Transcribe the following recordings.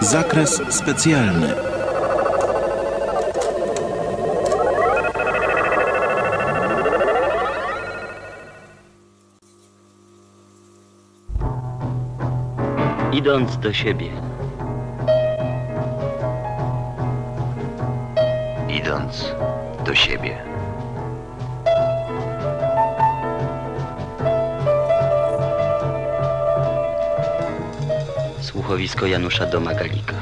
Zakres specjalny. Idąc do siebie. idąc do siebie. Słuchowisko Janusza Domagalika.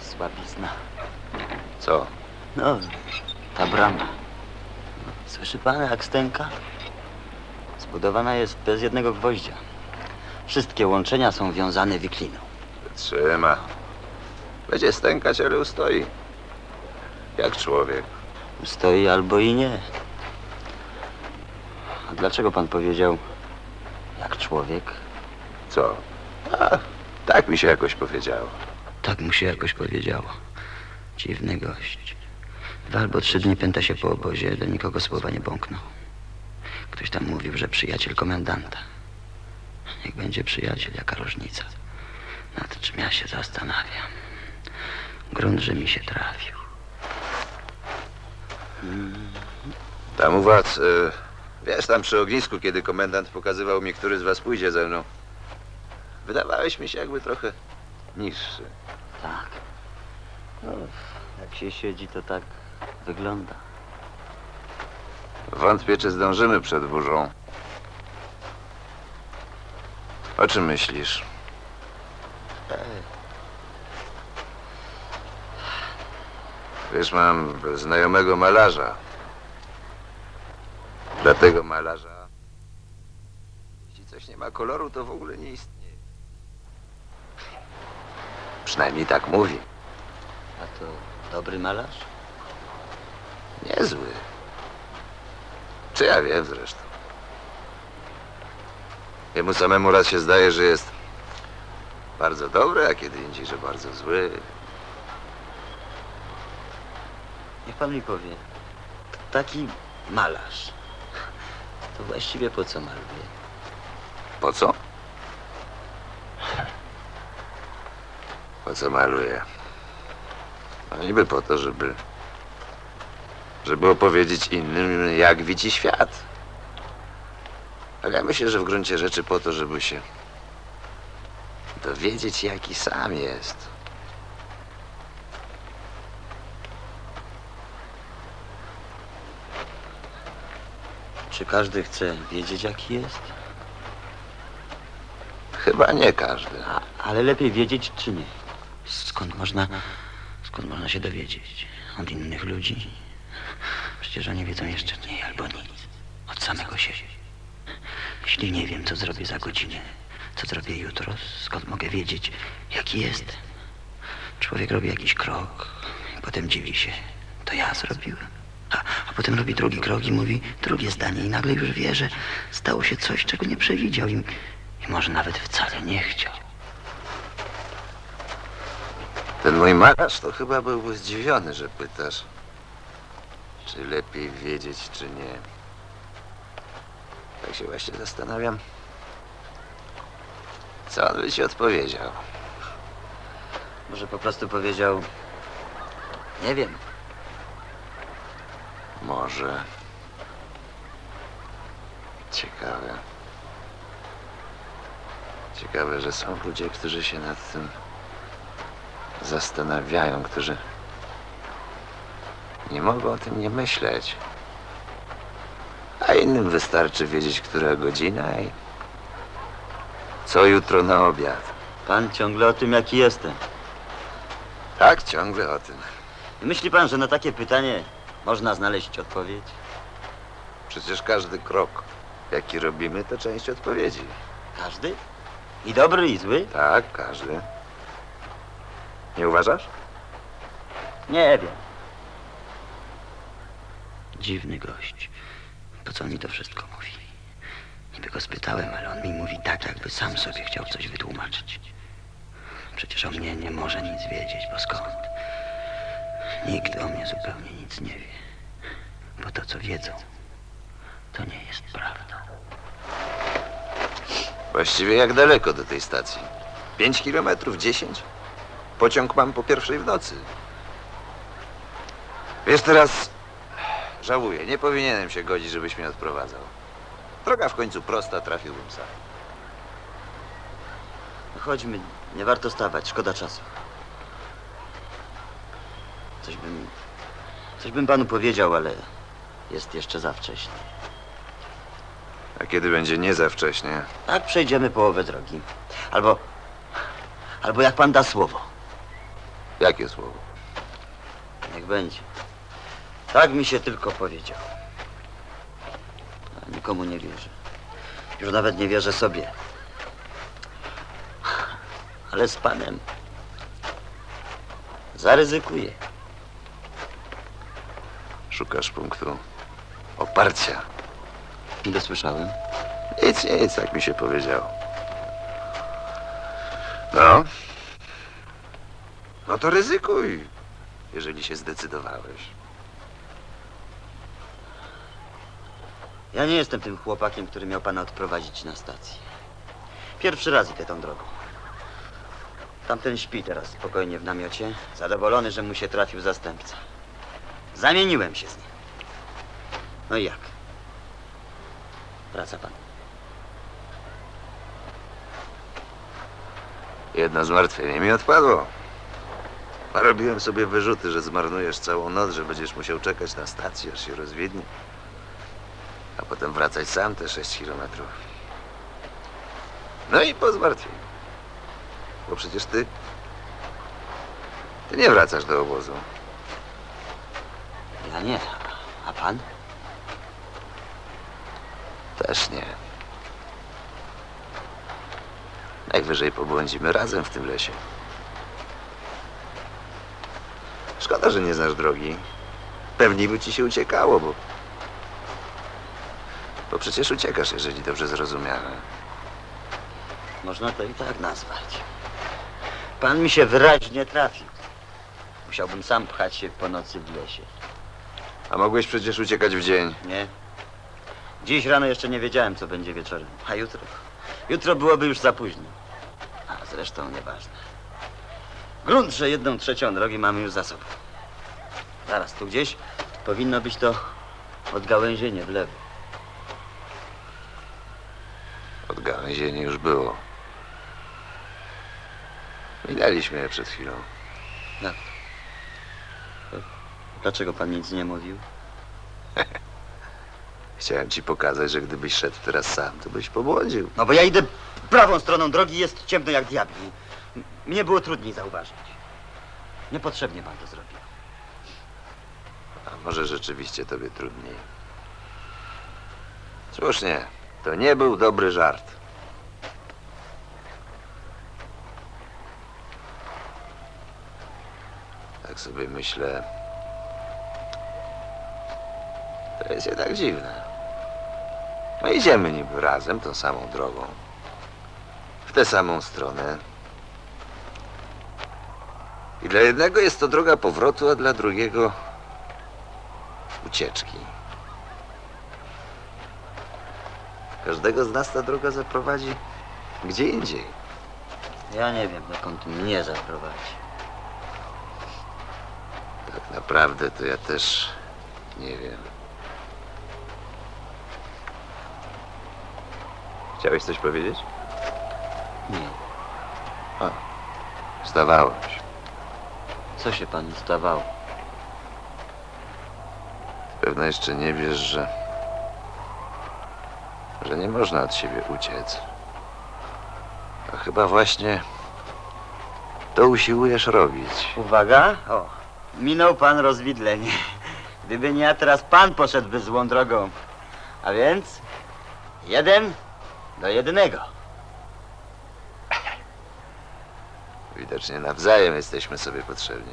Słabizna. Co? No, ta brama. Słyszy pan, jak stęka? Zbudowana jest bez jednego gwoździa. Wszystkie łączenia są wiązane wikliną. Trzyma. Będzie stękać, ale ustoi. Jak człowiek. Stoi albo i nie. A dlaczego pan powiedział, jak człowiek? Co? A, tak mi się jakoś powiedziało. Tak mu się jakoś powiedziało. Dziwny gość. Dwa albo trzy dni pęta się po obozie, do nikogo słowa nie bąknął. Ktoś tam mówił, że przyjaciel komendanta. Niech będzie przyjaciel, jaka różnica. Nad czym ja się zastanawiam. Grunt, że mi się trafił. Tam u was, y, wiesz, tam przy ognisku, kiedy komendant pokazywał mi, który z was pójdzie ze mną. Wydawałeś mi się jakby trochę niższy. Tak. No, jak się siedzi, to tak wygląda. Wątpię, czy zdążymy przed burzą. O czym myślisz? Wiesz, mam znajomego malarza. Dla tego malarza, jeśli coś nie ma koloru, to w ogóle nie istnieje. Przynajmniej tak mówi. A to dobry malarz? Niezły. Czy ja wiem zresztą. Jemu samemu raz się zdaje, że jest bardzo dobry, a kiedy indziej, że bardzo zły. Niech pan mi powie, taki malarz, to właściwie po co maluje? Po co? Po co maluje? No niby po to, żeby... Żeby opowiedzieć innym, jak widzi świat. Ale ja myślę, że w gruncie rzeczy po to, żeby się dowiedzieć, jaki sam jest. Czy każdy chce wiedzieć, jaki jest? Chyba nie każdy. A, ale lepiej wiedzieć, czy nie? Skąd można, skąd można się dowiedzieć? Od innych ludzi? Przecież oni wiedzą jeszcze mniej albo nic. Od samego siebie. Jeśli nie wiem, co zrobię za godzinę, co zrobię jutro, skąd mogę wiedzieć, jaki jestem? Człowiek robi jakiś krok potem dziwi się. To ja zrobiłem. A, a potem robi drugi krok i mówi drugie zdanie i nagle już wie, że stało się coś, czego nie przewidział i, i może nawet wcale nie chciał. Ten mój malarz to chyba byłby zdziwiony, że pytasz, czy lepiej wiedzieć, czy nie. Tak się właśnie zastanawiam, co on by ci odpowiedział. Może po prostu powiedział, nie wiem. Może. Ciekawe. Ciekawe, że są ludzie, którzy się nad tym zastanawiają, którzy nie mogą o tym nie myśleć. A innym wystarczy wiedzieć, która godzina i co jutro na obiad. Pan ciągle o tym, jaki jestem. Tak, ciągle o tym. Myśli pan, że na takie pytanie można znaleźć odpowiedź? Przecież każdy krok, jaki robimy, to część odpowiedzi. Każdy? I dobry, i zły? Tak, każdy. Nie uważasz? Nie wiem. Dziwny gość. Po co on mi to wszystko mówi? Niby go spytałem, ale on mi mówi tak, jakby sam sobie chciał coś wytłumaczyć. Przecież o mnie nie może nic wiedzieć, bo skąd? Nikt o mnie zupełnie nic nie wie. Bo to, co wiedzą, to nie jest prawdą. Właściwie jak daleko do tej stacji? Pięć kilometrów? Dziesięć? Pociąg mam po pierwszej w nocy. Wiesz, teraz żałuję. Nie powinienem się godzić, żebyś mnie odprowadzał. Droga w końcu prosta, trafiłbym sam. Chodźmy, nie warto stawać, szkoda czasu. Coś bym. Coś bym panu powiedział, ale jest jeszcze za wcześnie. A kiedy będzie nie za wcześnie? Tak przejdziemy połowę drogi. Albo. Albo jak pan da słowo. Jakie słowo? Niech będzie. Tak mi się tylko powiedział. A nikomu nie wierzę. Już nawet nie wierzę sobie. Ale z panem zaryzykuję. Szukasz punktu oparcia. Nie słyszałem. Nic, nic, jak mi się powiedziało. No. No to ryzykuj, jeżeli się zdecydowałeś. Ja nie jestem tym chłopakiem, który miał pana odprowadzić na stację. Pierwszy raz idę tą drogą. Tamten śpi teraz spokojnie w namiocie, zadowolony, że mu się trafił zastępca. Zamieniłem się z nim. No i jak? Wraca pan. Jedno zmartwienie mi odpadło. Robiłem sobie wyrzuty, że zmarnujesz całą noc, że będziesz musiał czekać na stację, aż się rozwiednie. A potem wracać sam te 6 kilometrów. No i po zmartwieniu. Bo przecież ty... Ty nie wracasz do obozu. Ja nie. A pan? Też nie. Najwyżej pobłądzimy razem w tym lesie. Szkoda, że nie znasz drogi. Pewnie by ci się uciekało, bo... Bo przecież uciekasz, jeżeli dobrze zrozumiałem. Można to i tak nazwać. Pan mi się wyraźnie trafił. Musiałbym sam pchać się po nocy w lesie. A mogłeś przecież uciekać w dzień. Nie? Dziś rano jeszcze nie wiedziałem, co będzie wieczorem. A jutro? Jutro byłoby już za późno. A zresztą nieważne. Grunt, że jedną trzecią drogi mamy już za sobą. Zaraz, tu gdzieś powinno być to odgałęzienie w lewo. Od gałęzieni już było. Minęliśmy je przed chwilą. Jak? Dlaczego pan nic nie mówił? Chciałem ci pokazać, że gdybyś szedł teraz sam, to byś pobłądził. No bo ja idę prawą stroną drogi, jest ciemno jak diabli. M- Mnie było trudniej zauważyć. Niepotrzebnie pan to zrobił. A może rzeczywiście tobie trudniej. Słusznie, to nie był dobry żart. Tak sobie myślę. To jest jednak dziwne. My idziemy niby razem tą samą drogą. W tę samą stronę. I dla jednego jest to droga powrotu, a dla drugiego ucieczki. Każdego z nas ta droga zaprowadzi gdzie indziej. Ja nie wiem, dokąd mnie zaprowadzi. Tak naprawdę to ja też nie wiem. Chciałeś coś powiedzieć? Nie. Się. Co się panu zdawało? Pewno jeszcze nie wiesz, że... że nie można od siebie uciec. A chyba właśnie to usiłujesz robić. Uwaga! O, minął pan rozwidlenie. Gdyby nie ja, teraz pan poszedłby złą drogą. A więc jeden do jednego. Widocznie nawzajem jesteśmy sobie potrzebni.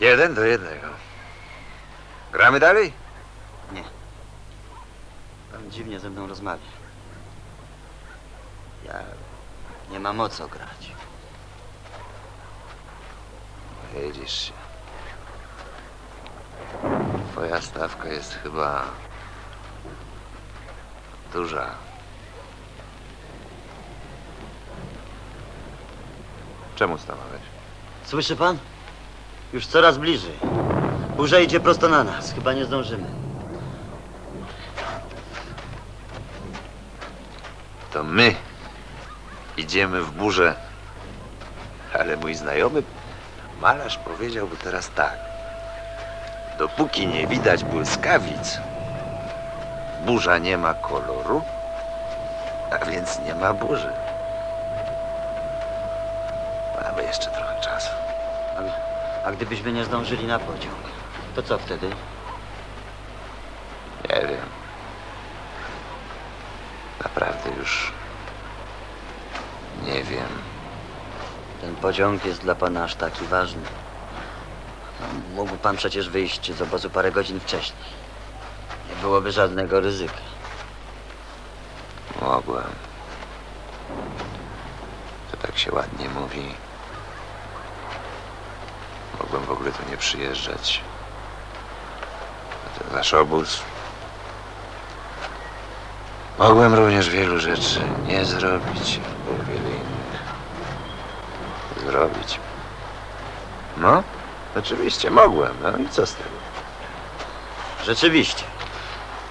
Jeden do jednego. Gramy dalej? Pan dziwnie ze mną rozmawia. Ja nie mam o co grać. Jedziesz się. Twoja stawka jest chyba duża. Czemu stanąłeś? Słyszy pan? Już coraz bliżej. Burza idzie prosto na nas. Chyba nie zdążymy. To my idziemy w burzę. Ale mój znajomy malarz powiedziałby teraz tak. Dopóki nie widać błyskawic, burza nie ma koloru, a więc nie ma burzy. Mamy jeszcze trochę czasu. A, a gdybyśmy nie zdążyli na pociąg, to co wtedy? Nie wiem. Naprawdę już nie wiem. Ten pociąg jest dla pana aż taki ważny. Mógł pan przecież wyjść z obozu parę godzin wcześniej. Nie byłoby żadnego ryzyka. Mogłem. To tak się ładnie mówi. Ogóle tu nie przyjeżdżać. Ten wasz obóz. Mogłem również wielu rzeczy nie zrobić, albo wiele innych zrobić. No, oczywiście mogłem. No i co z tego? Rzeczywiście.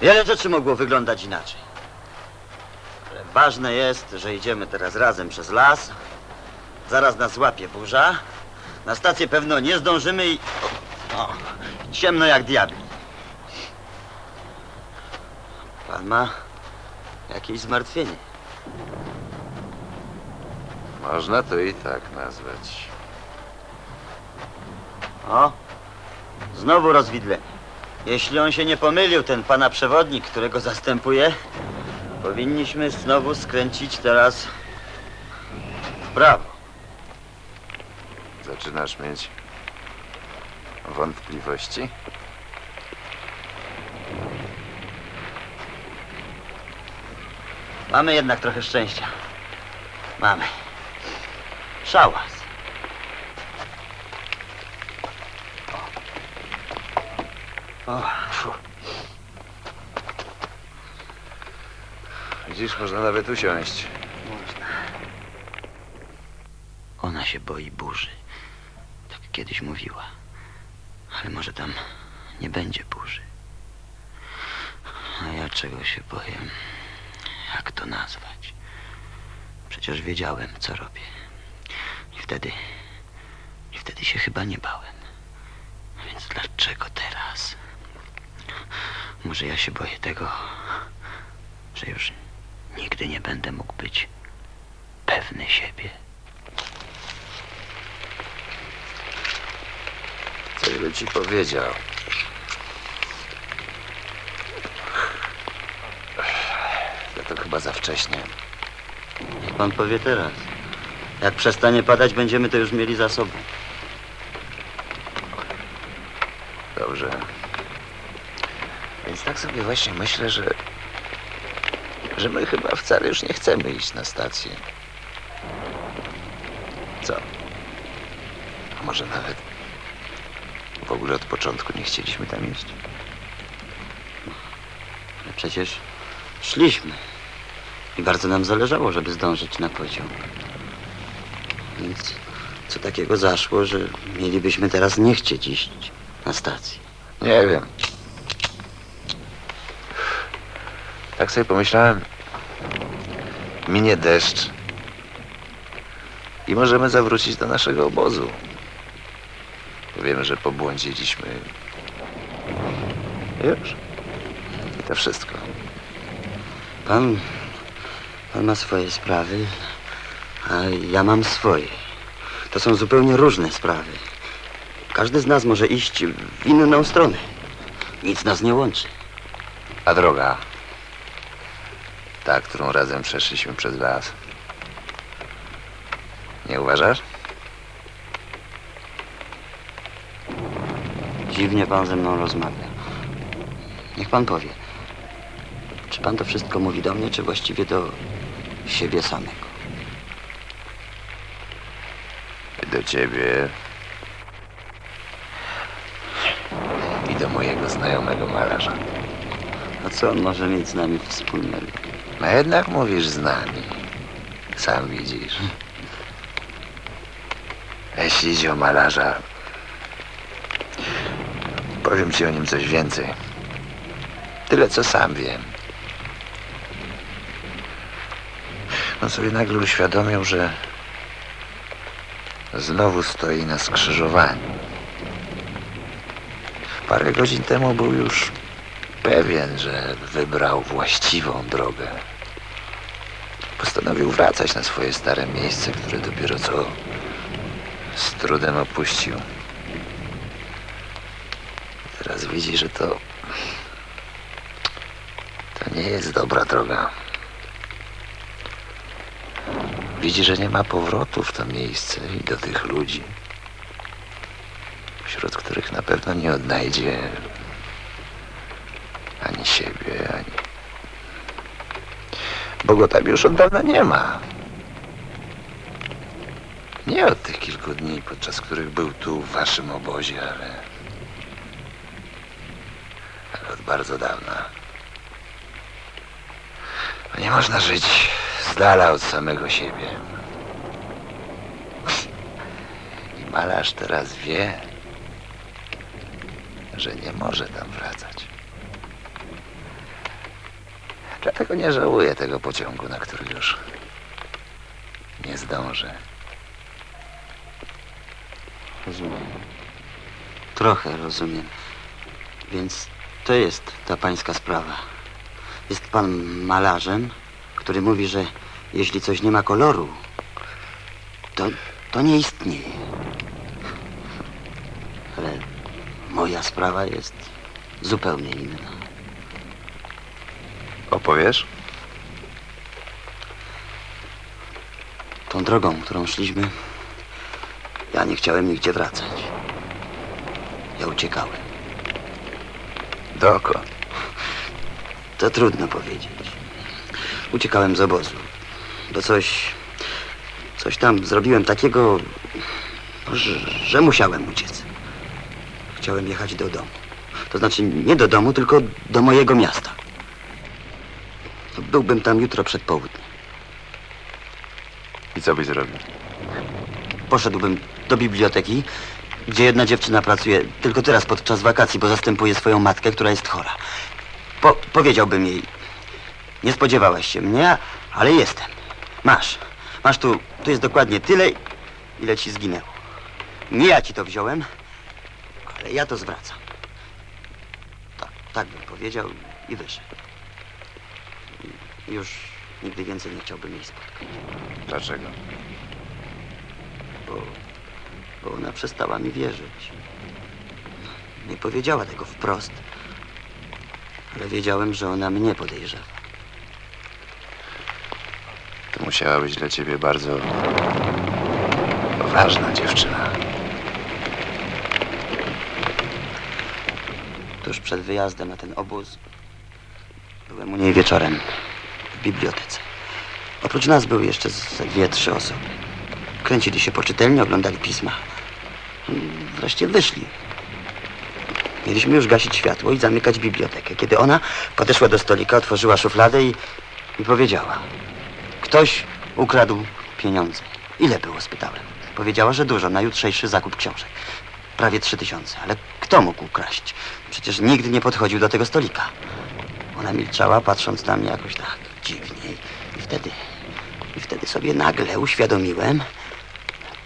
Wiele rzeczy mogło wyglądać inaczej. Ale ważne jest, że idziemy teraz razem przez las. Zaraz nas złapie burza. Na stację pewno nie zdążymy i... O, ciemno jak diabli. Pan ma jakieś zmartwienie. Można to i tak nazwać. O, znowu rozwidlenie. Jeśli on się nie pomylił, ten pana przewodnik, którego zastępuje, powinniśmy znowu skręcić teraz w prawo. Zaczynasz mieć wątpliwości? Mamy jednak trochę szczęścia. Mamy. Szałas. O, fu. Widzisz, można nawet usiąść. Można. Ona się boi burzy. Kiedyś mówiła. Ale może tam nie będzie burzy. A ja czego się boję? Jak to nazwać? Przecież wiedziałem, co robię. I wtedy... I wtedy się chyba nie bałem. Więc dlaczego teraz? Może ja się boję tego, że już nigdy nie będę mógł być pewny siebie. Coś by ci powiedział. No to chyba za wcześnie. Niech pan powie teraz. Jak przestanie padać, będziemy to już mieli za sobą. Dobrze. Więc tak sobie właśnie myślę, że... że my chyba wcale już nie chcemy iść na stację. Co? A może nawet w ogóle od początku nie chcieliśmy tam iść? Ale przecież szliśmy. I bardzo nam zależało, żeby zdążyć na pociąg. Więc co takiego zaszło, że mielibyśmy teraz nie chcieć iść na stację? Nie wiem. Tak sobie pomyślałem. Minie deszcz. I możemy zawrócić do naszego obozu. Wiemy, że pobłądziliśmy. Już. I to wszystko. Pan, pan ma swoje sprawy, a ja mam swoje. To są zupełnie różne sprawy. Każdy z nas może iść w inną stronę. Nic nas nie łączy. A droga. Ta, którą razem przeszliśmy przez las. Nie uważasz? Dziwnie pan ze mną rozmawia. Niech pan powie, czy pan to wszystko mówi do mnie, czy właściwie do siebie samego? I do ciebie. I do mojego znajomego malarza. A co on może mieć z nami wspólnego? No jednak mówisz z nami. Sam widzisz. Jeśli idzie o malarza, powiem ci o nim coś więcej. Tyle, co sam wiem. On sobie nagle uświadomił, że znowu stoi na skrzyżowaniu. Parę godzin temu był już pewien, że wybrał właściwą drogę. Postanowił wracać na swoje stare miejsce, które dopiero co z trudem opuścił. Widzi, że to. To nie jest dobra droga. Widzi, że nie ma powrotu w to miejsce i do tych ludzi, wśród których na pewno nie odnajdzie ani siebie, ani. Bo go tam już od dawna nie ma. Nie od tych kilku dni, podczas których był tu w waszym obozie, ale. ale od bardzo dawna. No nie można żyć z dala od samego siebie. I malarz teraz wie, że nie może tam wracać. Dlatego nie żałuję tego pociągu, na który już nie zdążę. Rozumiem. Trochę rozumiem. Więc to jest ta pańska sprawa. Jest pan malarzem, który mówi, że jeśli coś nie ma koloru, to, to nie istnieje. Ale moja sprawa jest zupełnie inna. Opowiesz? Tą drogą, którą szliśmy, ja nie chciałem nigdzie wracać. Ja uciekałem. Dokąd? To trudno powiedzieć. Uciekałem z obozu. Bo coś. Coś tam zrobiłem takiego, że, że musiałem uciec. Chciałem jechać do domu. To znaczy nie do domu, tylko do mojego miasta. Byłbym tam jutro przed południem. I co byś zrobił? Poszedłbym do biblioteki, gdzie jedna dziewczyna pracuje tylko teraz podczas wakacji, bo zastępuje swoją matkę, która jest chora. Po, powiedziałbym jej, nie spodziewałaś się mnie, ale jestem. Masz, masz tu, tu jest dokładnie tyle, ile ci zginęło. Nie ja ci to wziąłem, ale ja to zwracam. Tak, tak bym powiedział i wyszedł. Już nigdy więcej nie chciałbym jej spotkać. Dlaczego? bo, bo ona przestała mi wierzyć. Nie powiedziała tego wprost, ale wiedziałem, że ona mnie podejrzewa. To musiała być dla ciebie bardzo ważna dziewczyna. Tuż przed wyjazdem na ten obóz byłem u niej wieczorem w bibliotece. Oprócz nas były jeszcze ze dwie, trzy osoby. Kręcili się po czytelni, oglądali pisma. Wreszcie wyszli. Mieliśmy już gasić światło i zamykać bibliotekę, kiedy ona podeszła do stolika, otworzyła szufladę i, i powiedziała: Ktoś ukradł pieniądze. Ile było? spytałem. Powiedziała, że dużo, na jutrzejszy zakup książek. Prawie trzy tysiące. Ale kto mógł ukraść? Przecież nikt nie podchodził do tego stolika. Ona milczała, patrząc na mnie jakoś tak dziwnie. I wtedy, i wtedy sobie nagle uświadomiłem,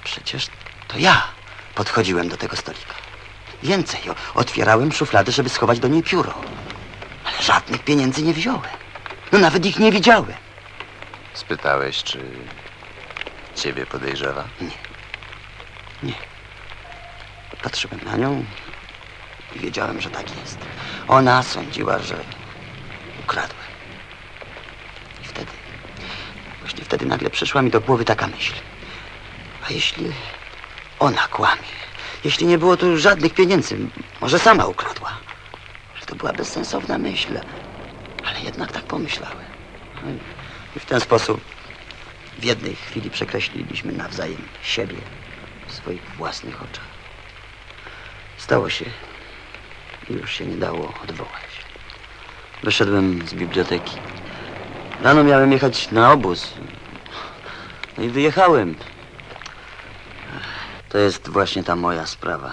przecież to ja podchodziłem do tego stolika. Więcej, otwierałem szufladę, żeby schować do niej pióro. Ale żadnych pieniędzy nie wziąłem. No nawet ich nie widziałem. Spytałeś, czy ciebie podejrzewa? Nie. Patrzyłem na nią i wiedziałem, że tak jest. Ona sądziła, że ukradłem. I wtedy, właśnie wtedy nagle przyszła mi do głowy taka myśl. A jeśli ona kłamie? Jeśli nie było tu żadnych pieniędzy, może sama ukradła? To była bezsensowna myśl, ale jednak tak pomyślałem. No I w ten sposób w jednej chwili przekreśliliśmy nawzajem siebie w swoich własnych oczach. Stało się i już się nie dało odwołać. Wyszedłem z biblioteki. Rano miałem jechać na obóz. No i wyjechałem. To jest właśnie ta moja sprawa.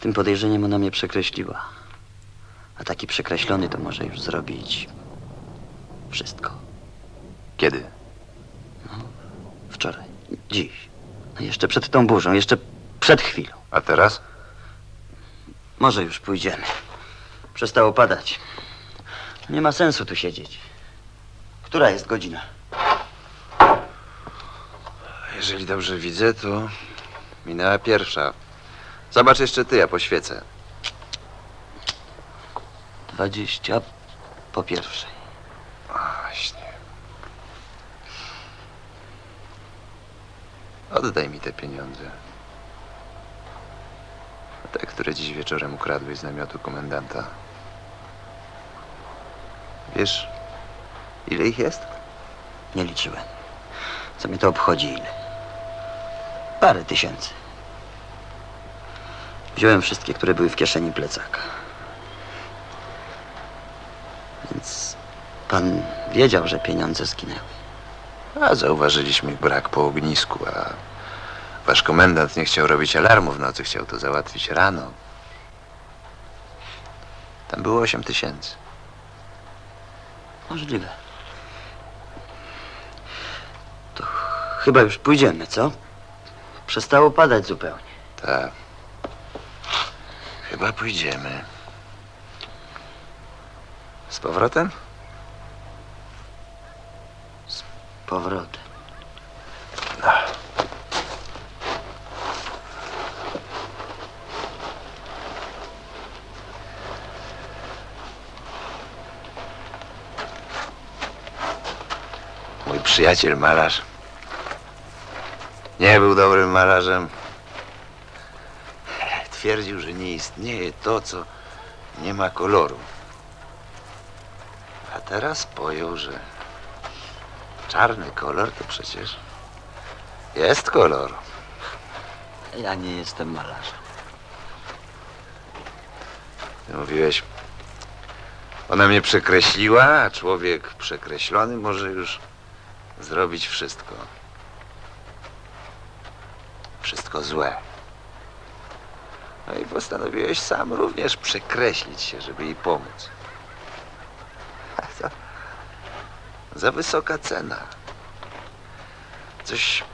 Tym podejrzeniem ona mnie przekreśliła. A taki przekreślony to może już zrobić wszystko. Kiedy? Wczoraj, dziś. No jeszcze przed tą burzą, jeszcze przed chwilą. A teraz? Może już pójdziemy. Przestało padać. Nie ma sensu tu siedzieć. Która jest godzina? Jeżeli dobrze widzę, to minęła pierwsza. Zobacz jeszcze ty, ja poświecę. Dwadzieścia po pierwszej. Właśnie. Oddaj mi te pieniądze. Te, które dziś wieczorem ukradłeś z namiotu komendanta. Wiesz, ile ich jest? Nie liczyłem. Co mnie to obchodzi ile? Parę tysięcy. Wziąłem wszystkie, które były w kieszeni plecaka. Więc pan wiedział, że pieniądze zginęły. A zauważyliśmy ich brak po ognisku, a wasz komendant nie chciał robić alarmu w nocy, chciał to załatwić rano. Tam było 8 tysięcy. Możliwe. To chyba już pójdziemy, co? Przestało padać zupełnie. Tak. Chyba pójdziemy. Z powrotem? Powrotem. Mój przyjaciel malarz nie był dobrym malarzem. Twierdził, że nie istnieje to, co nie ma koloru. A teraz pojął, że czarny kolor to przecież jest kolor. Ja nie jestem malarzem. Ty mówiłeś, ona mnie przekreśliła, a człowiek przekreślony może już zrobić wszystko. Wszystko złe. No i postanowiłeś sam również przekreślić się, żeby jej pomóc. A to za wysoka cena. Coś,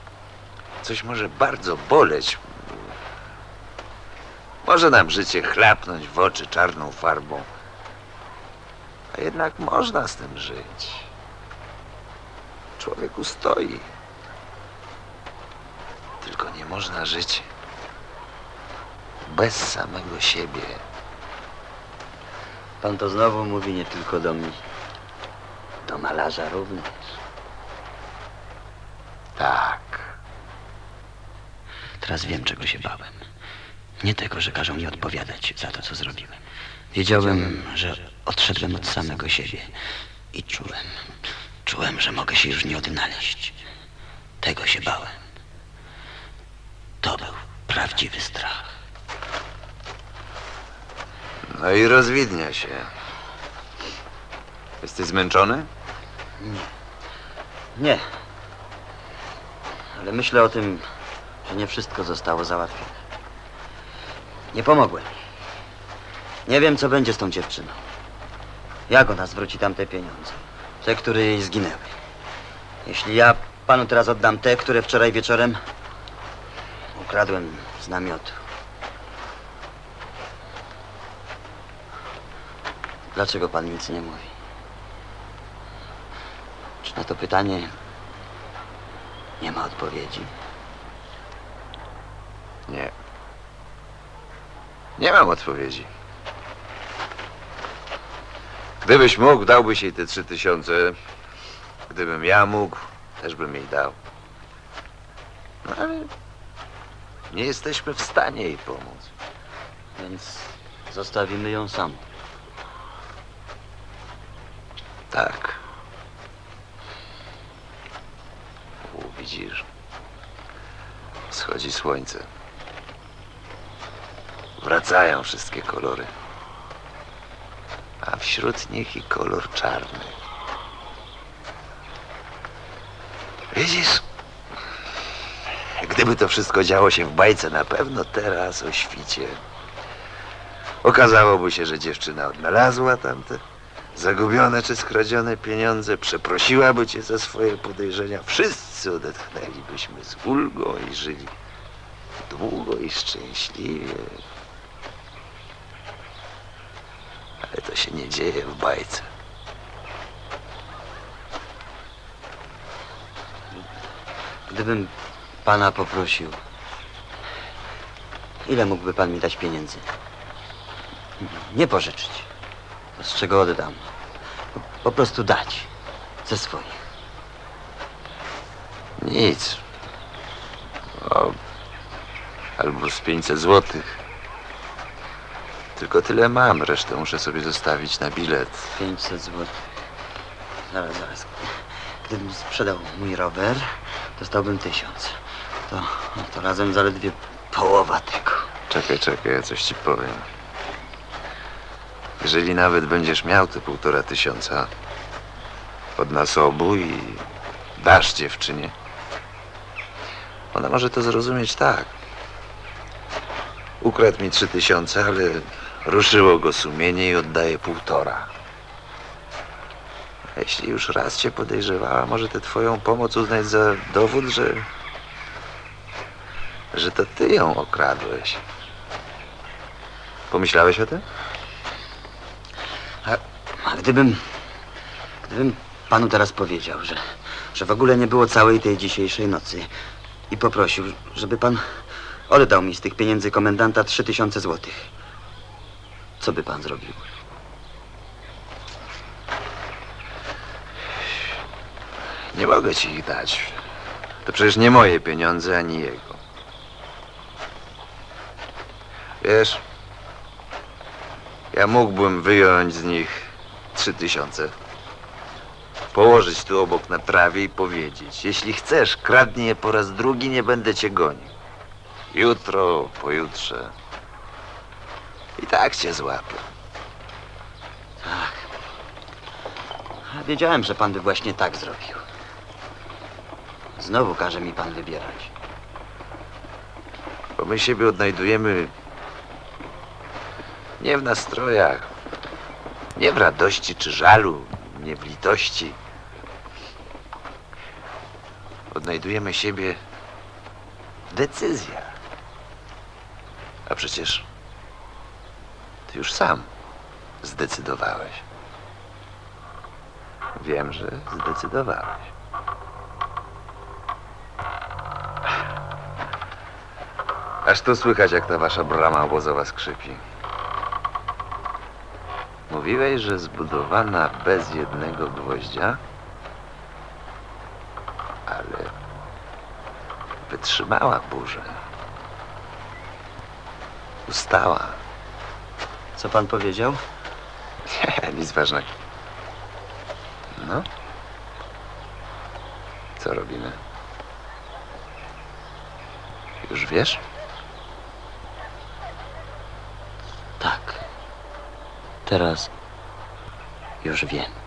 coś może bardzo boleć. Może nam życie chlapnąć w oczy czarną farbą. A jednak można z tym żyć. Człowiek ustoi. Tylko nie można żyć bez samego siebie. Pan to znowu mówi nie tylko do mnie. Do malarza również. Tak. Teraz wiem, czego się bałem. Nie tego, że każą mi odpowiadać za to, co zrobiłem. Wiedziałem, że odszedłem od samego siebie i czułem, czułem, że mogę się już nie odnaleźć. Tego się bałem. To był prawdziwy strach. No i rozwidnia się. Jesteś zmęczony? Nie. Ale myślę o tym, że nie wszystko zostało załatwione. Nie pomogłem. Nie wiem, co będzie z tą dziewczyną. Jak ona zwróci tamte pieniądze? Te, które jej zginęły. Jeśli ja panu teraz oddam te, które wczoraj wieczorem ukradłem z namiotu. Dlaczego pan nic nie mówi? Czy na to pytanie nie ma odpowiedzi? Nie. Nie mam odpowiedzi. Gdybyś mógł, dałbyś jej te trzy tysiące. Gdybym ja mógł, też bym jej dał. No ale nie jesteśmy w stanie jej pomóc. Więc zostawimy ją samą. Tak. U, widzisz. Wschodzi słońce. Wracają wszystkie kolory. A wśród nich i kolor czarny. Widzisz? Gdyby to wszystko działo się w bajce, na pewno teraz o świcie. Okazałoby się, że dziewczyna odnalazła tamte zagubione czy skradzione pieniądze, przeprosiłaby cię za swoje podejrzenia. Wszyscy odetchnęlibyśmy z ulgą i żyli długo i szczęśliwie. Ale to się nie dzieje w bajce. Gdybym pana poprosił, ile mógłby pan mi dać pieniędzy? Nie pożyczyć. Z czego oddam? Po, po prostu dać. Ze swoich. Nic. O, albo z 500 złotych. Tylko tyle mam, resztę muszę sobie zostawić na bilet. 500 zł. Zaraz, zaraz. Gdybym sprzedał mój rower, dostałbym tysiąc. To, to razem zaledwie połowa tego. Czekaj, czekaj, ja coś ci powiem. Jeżeli nawet będziesz miał te półtora tysiąca od nas obu i dasz dziewczynie, ona może to zrozumieć tak. Ukradł mi trzy tysiące, ale ruszyło go sumienie i oddaje półtora. A jeśli już raz cię podejrzewała, może tę twoją pomoc uznać za dowód, że że to ty ją okradłeś. Pomyślałeś o tym? A, a gdybym. Gdybym panu teraz powiedział, że, że w ogóle nie było całej tej dzisiejszej nocy i poprosił, żeby pan oddał mi z tych pieniędzy komendanta trzy tysiące złotych. Co by pan zrobił? Nie mogę ci ich dać. To przecież nie moje pieniądze, ani jego. Wiesz, ja mógłbym wyjąć z nich trzy tysiące. Położyć tu obok na trawie i powiedzieć, jeśli chcesz, kradnij je po raz drugi, nie będę cię gonił. Jutro, pojutrze. I tak cię złapię. Tak. A wiedziałem, że pan by właśnie tak zrobił. Znowu każe mi pan wybierać. Bo my siebie odnajdujemy nie w nastrojach, nie w radości czy żalu, nie w litości. Odnajdujemy siebie w decyzjach. A przecież ty już sam zdecydowałeś. Wiem, że zdecydowałeś. Aż tu słychać, jak ta wasza brama obozowa skrzypi. Mówiłeś, że zbudowana bez jednego gwoździa, ale wytrzymała burzę. Ustała. Co pan powiedział? Nie, nic ważnego. No. Co robimy? Już wiesz? Tak. Teraz już wiem.